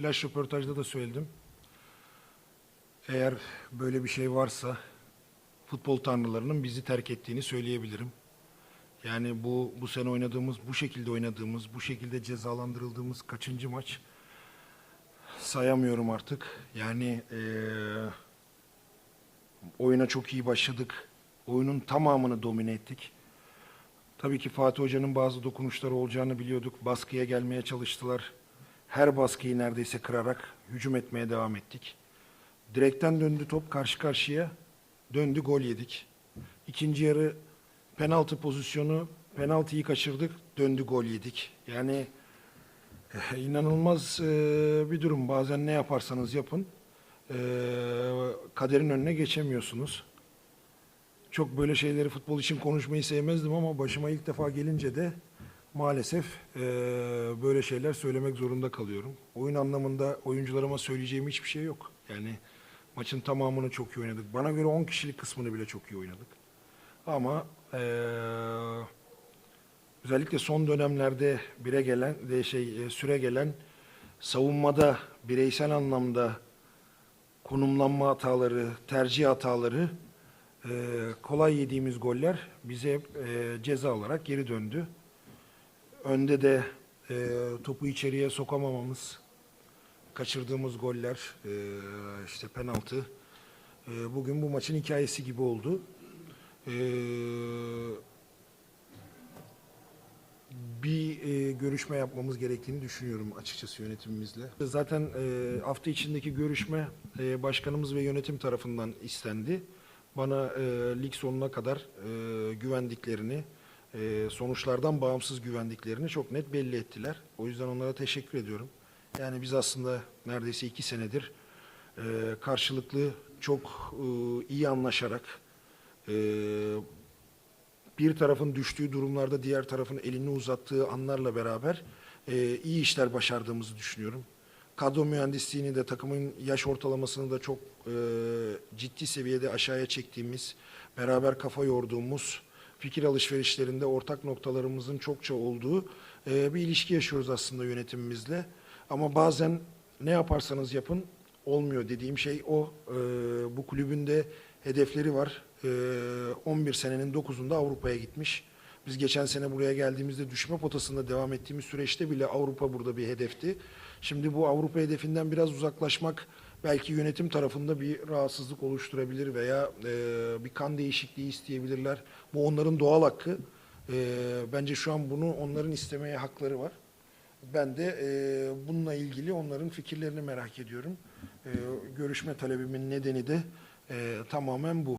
flash röportajda da söyledim. Eğer böyle bir şey varsa futbol tanrılarının bizi terk ettiğini söyleyebilirim. Yani bu bu sene oynadığımız, bu şekilde oynadığımız, bu şekilde cezalandırıldığımız kaçıncı maç sayamıyorum artık. Yani eee, oyuna çok iyi başladık. Oyunun tamamını domine ettik. Tabii ki Fatih Hoca'nın bazı dokunuşları olacağını biliyorduk. Baskıya gelmeye çalıştılar. Her baskıyı neredeyse kırarak hücum etmeye devam ettik. Direkten döndü top karşı karşıya. Döndü gol yedik. İkinci yarı penaltı pozisyonu penaltıyı kaçırdık. Döndü gol yedik. Yani eh, inanılmaz eh, bir durum. Bazen ne yaparsanız yapın eh, kaderin önüne geçemiyorsunuz. Çok böyle şeyleri futbol için konuşmayı sevmezdim ama başıma ilk defa gelince de maalesef eee, böyle şeyler söylemek zorunda kalıyorum. Oyun anlamında oyuncularıma söyleyeceğim hiçbir şey yok. Yani maçın tamamını çok iyi oynadık. Bana göre 10 kişilik kısmını bile çok iyi oynadık. Ama eee, özellikle son dönemlerde bire gelen de şey e, süre gelen savunmada bireysel anlamda konumlanma hataları, tercih hataları e, kolay yediğimiz goller bize e, ceza olarak geri döndü. Önde de e, topu içeriye sokamamamız, kaçırdığımız goller, e, işte penaltı. E, bugün bu maçın hikayesi gibi oldu. E, bir e, görüşme yapmamız gerektiğini düşünüyorum açıkçası yönetimimizle. Zaten e, hafta içindeki görüşme e, başkanımız ve yönetim tarafından istendi. Bana e, lig sonuna kadar e, güvendiklerini, e, sonuçlardan bağımsız güvendiklerini çok net belli ettiler. O yüzden onlara teşekkür ediyorum. Yani biz aslında neredeyse iki senedir e, karşılıklı çok e, iyi anlaşarak, e, bir tarafın düştüğü durumlarda diğer tarafın elini uzattığı anlarla beraber e, iyi işler başardığımızı düşünüyorum. Kadro mühendisliğini de takımın yaş ortalamasını da çok e, ciddi seviyede aşağıya çektiğimiz, beraber kafa yorduğumuz, fikir alışverişlerinde ortak noktalarımızın çokça olduğu e, bir ilişki yaşıyoruz aslında yönetimimizle. Ama bazen ne yaparsanız yapın olmuyor dediğim şey o. E, bu kulübün de hedefleri var. E, 11 senenin 9'unda Avrupa'ya gitmiş. Biz geçen sene buraya geldiğimizde düşme potasında devam ettiğimiz süreçte bile Avrupa burada bir hedefti. Şimdi bu Avrupa hedefinden biraz uzaklaşmak belki yönetim tarafında bir rahatsızlık oluşturabilir veya e, bir kan değişikliği isteyebilirler. Bu onların doğal hakkı. E, bence şu an bunu onların istemeye hakları var. Ben de e, bununla ilgili onların fikirlerini merak ediyorum. E, görüşme talebimin nedeni de e, tamamen bu.